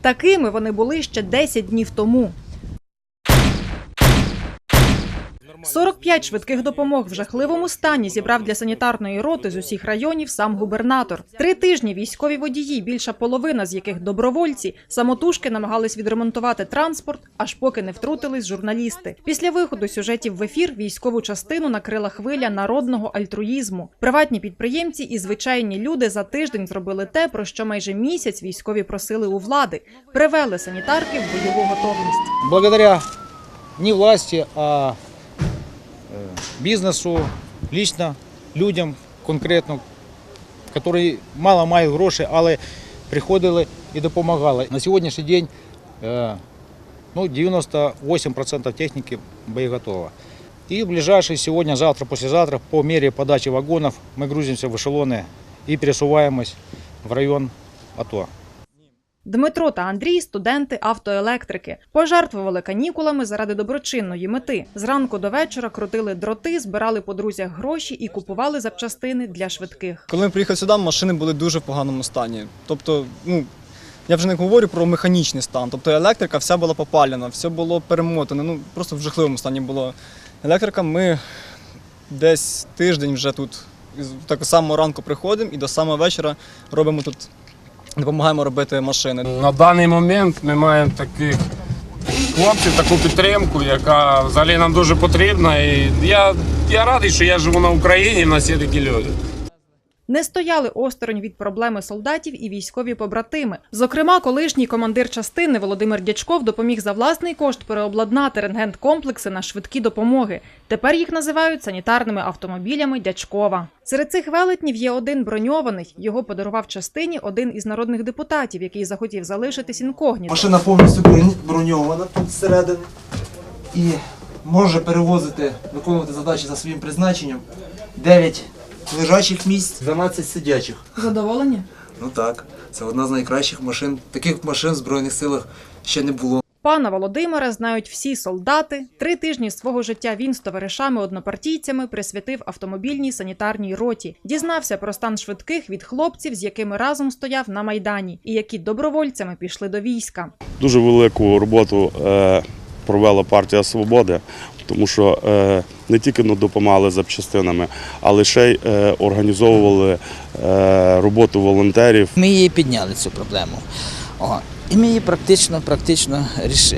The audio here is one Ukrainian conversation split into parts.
Такими вони були ще 10 днів тому. 45 швидких допомог в жахливому стані зібрав для санітарної роти з усіх районів сам губернатор. Три тижні військові водії, більша половина з яких добровольці, самотужки намагались відремонтувати транспорт, аж поки не втрутились журналісти. Після виходу сюжетів в ефір військову частину накрила хвиля народного альтруїзму. Приватні підприємці і звичайні люди за тиждень зробили те, про що майже місяць військові просили у влади, привели санітарки в бойову готовність. благодаря не власти, а э, бизнесу, лично людям конкретно, які мало мають грошей, але приходили і допомагали. На сьогоднішній день е, ну, 98% техніки боєготова. І в ближайшие сегодня, завтра, послезавтра по мере подачи вагонов мы грузимся в эшелоны и пересуваемость в район АТО. Дмитро та Андрій студенти автоелектрики. Пожертвували канікулами заради доброчинної мети. Зранку до вечора крутили дроти, збирали по друзях гроші і купували запчастини для швидких. Коли ми приїхали сюди, машини були дуже в поганому стані. Тобто, ну я вже не говорю про механічний стан. Тобто електрика вся була попалена, все було перемотане. Ну просто в жахливому стані було. Електрика, ми десь тиждень вже тут так самого ранку приходимо і до самого вечора робимо тут, допомагаємо робити машини. На даний момент ми маємо таких хлопців, таку підтримку, яка взагалі нам дуже потрібна. І я, я радий, що я живу на Україні, і в нас є такі люди. Не стояли осторонь від проблеми солдатів і військові побратими. Зокрема, колишній командир частини Володимир Дячков допоміг за власний кошт переобладнати рентген-комплекси на швидкі допомоги. Тепер їх називають санітарними автомобілями Дячкова. Серед цих велетнів є один броньований. Його подарував частині один із народних депутатів, який захотів залишитись інкогніто. Машина повністю броньована тут зсередини і може перевозити, виконувати задачі за своїм призначенням. 9 лежачих місць, 12 сидячих. Задоволені? Ну так, це одна з найкращих машин. Таких машин в Збройних силах ще не було. Пана Володимира знають всі солдати. Три тижні свого життя він з товаришами-однопартійцями присвятив автомобільній санітарній роті. Дізнався про стан швидких від хлопців, з якими разом стояв на майдані, і які добровольцями пішли до війська. Дуже велику роботу е, провела партія Свободи, тому що е, не тільки ну, допомагали запчастинами, але ще й е, організовували е, роботу волонтерів. Ми її підняли цю проблему. О, і ми її практично, практично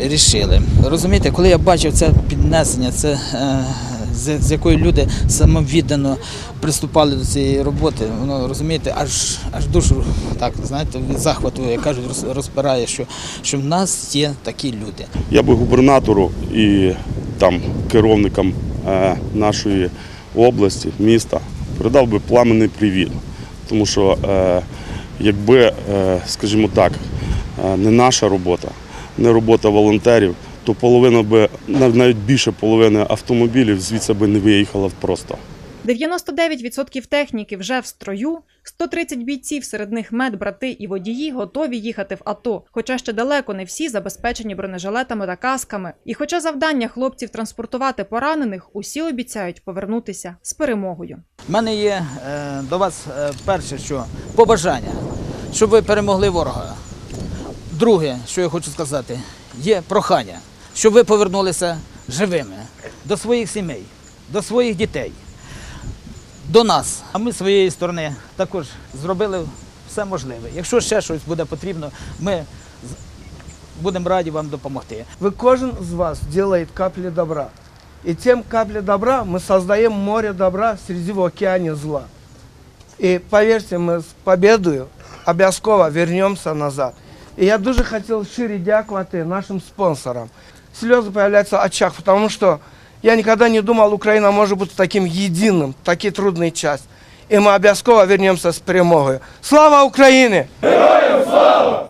рішили. Розумієте, коли я бачив це піднесення, це з, з якою люди самовіддано приступали до цієї роботи, воно розумієте, аж аж душу так знаєте, від захвату, як кажуть, роз- розпирає, що, що в нас є такі люди. Я би губернатору і там керівникам е, нашої області, міста передав би пламенний привіт. Тому що е, якби, е, скажімо так, не наша робота, не робота волонтерів, то половина би, навіть більше половини автомобілів звідси би не виїхала просто. 99% техніки вже в строю. 130 бійців, серед них медбрати і водії, готові їхати в АТО. Хоча ще далеко не всі забезпечені бронежилетами та касками. І хоча завдання хлопців транспортувати поранених, усі обіцяють повернутися з перемогою. У мене є е, до вас е, перше, що побажання, щоб ви перемогли ворога. Друге, що я хочу сказати, є прохання, щоб ви повернулися живими до своїх сімей, до своїх дітей, до нас. А ми з своєї сторони також зробили все можливе. Якщо ще щось буде потрібно, ми з- будемо раді вам допомогти. Вы кожен из вас делает капли добра. И тем капли добра мы создаем море добра среди в океане зла. И поверьте, мы с победою обов'язково вернемся назад. И я дуже хотел шире дякувати нашим спонсорам. Слезы появляются в очах, потому что я никогда не думал, Украина может быть таким единым, в такий трудный час. И мы обов'язково вернемся с перемогою. Слава Украине! Героям слава!